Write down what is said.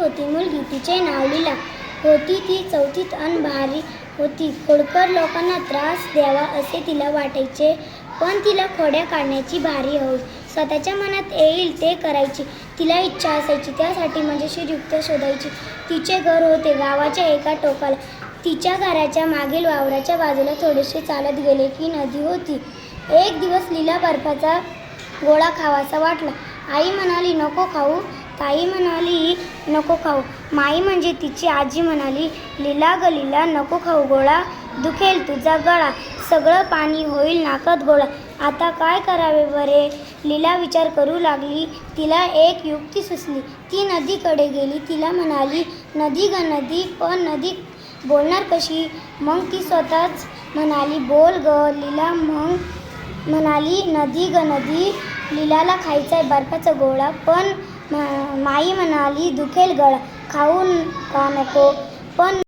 होती. मुलगी तिचे नाव लीला होती. ती चौथीत अन भारी होती. खोडकर लोकांना त्रास द्यावा असे तिला वाटायचे पण तिला खोड्या काढण्याची भारी हौस स्वतःच्या मनात येईल ते करायची. तिला इच्छा असायची. त्यासाठी म्हणजे मजेशीर युक्त शोधायची. तिचे घर होते गावाच्या एका टोकाला. तिच्या घराच्या मागील वावराच्या बाजूला थोडेसे चालत गेले की नदी होती. एक दिवस लीला बर्फाचा गोळा खावासा वाटला. आई म्हणाली नको खाऊ. ताई म्हणाली नको खाऊ. माई म्हणजे तिची आजी म्हणाली लीला ग लीला नको खाऊ गोळा. दुखेल तुझा गळा. सगळं पाणी होईल नाकात गोळा. आता काय करावे बरे? लीला विचार करू लागली. तिला एक युक्ती सुचली. ती नदीकडे गेली. तिला म्हणाली नदी ग नदी पण नदी बोलणार कशी? मग ती स्वतःच म्हणाली बोल ग लीला. मग म्हणाली नदी ग नदी लीलाला खायचा आहे बर्फाचा गोळा पण माई म्हणाली दुखेल गळा. खाऊन का नको पण